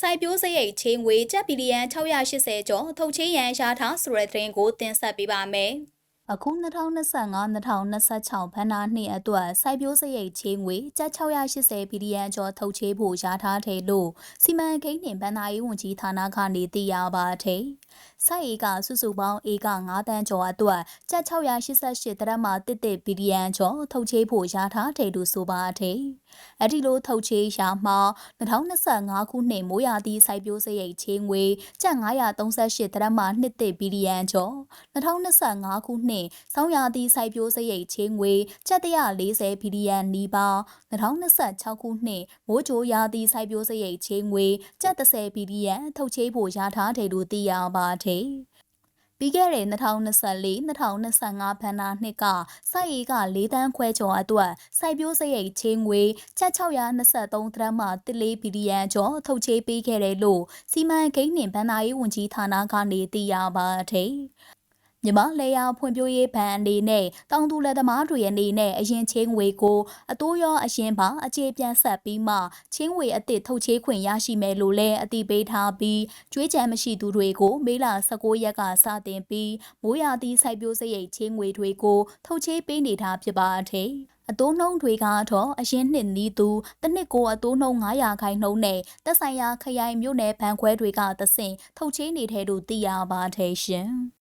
စိုက်ပျိုးစရိတ်ချင်းငွေကျပ်ဘီလီယံ680ကျော်ထုတ်ချေးရန်ရှာထားဆိုတဲ့သတင်းကိုတင်ဆက်ပေးပါမယ်။အခု2025-2026ဘဏ္ဍာနှစ်အတွက်စိုက်ပျိုးစရိတ်ချေးငွေကျပ်680ဘီလီယံကျော်ထုတ်ချေးဖို့ရှားထားတယ်လို့စီမံကိန်းနှင့်ဘဏ္ဍာရေးဝန်ကြီးဌာနကနေသိရပါတယ်။စိုက်ဧကစုစုပေါင်းဧက9တန်းကျော်အတွက်ကျပ်688တရက်မှတစ်တစ်ဘီလီယံကျော်ထုတ်ချေးဖို့ရှားထားတယ်လို့ဆိုပါတယ်။အဲ့ဒီလိုထုတ်ချေးရှာမှာ2025ခုနှစ်မိုးရာသီစိုက်ပျိုးစရိတ်ချေးငွေကျပ်938တရက်မှနှစ်တစ်ဘီလီယံကျော်2025ခုနှစ်ဆောင်းရာသီစိုက်ပျိုးစရိတ်ချေးငွေကျပ်140ဘီလီယံနီးပါး2026ခုနှစ်မိုးကြိုရာသီစိုက်ပျိုးစရိတ်ချေးငွေကျပ်30ဘီလီယံထုတ်ချေးဖို့ရထားတယ်လို့သိရပါတယ်။ ပြီးခဲ့တဲ့2024-2025ဘဏ္ဍာနှစ်ကစိုက်ရေးက၄တန်းခွဲကျော်အတွက်စိုက်ပျိုးစရိတ်ချင်းငွေချက်623တရမှ14ဘီလီယံကျော်ထုတ်ချေးပေးခဲ့တယ်လို့စီမံကိန်းနှင့်ဘဏ္ဍာရေးဝန်ကြီးဌာနကနေသိရပါတယ်။ မြမလေယာဖွံ့ဖြိုးရေးဘဏ်အနေနဲ့တောင်သူလက်သမားတွေအနေနဲ့အရင်ချင်းငွေကိုအတိုးရောအရင်ပါအခြေပြန်ဆက်ပြီးမှချင်းငွေအသစ်ထုတ်ချေးခွင့်ရရှိမယ်လို့လည်းအတိပေးထားပြီးကျွေးကြံမရှိသူတွေကိုမေလ16ရက်ကစတင်ပြီးမိုးရာသီစိုက်ပျိုးစရိတ်ချင်းငွေတွေကိုထုတ်ချေးပေးနေတာဖြစ်ပါတယ်အတိုးနှုံတွေကတော့အရင်နှစ်နီးသူတစ်နှစ်ကိုအတိုးနှုံ900ခိုင်နှုံးနဲ့တက်ဆိုင်ရာခရိုင်မြို့နယ်ဘဏ်ခွဲတွေကသဆင့်ထုတ်ချေးနေတဲ့လို့သိရပါတယ်ရှင်။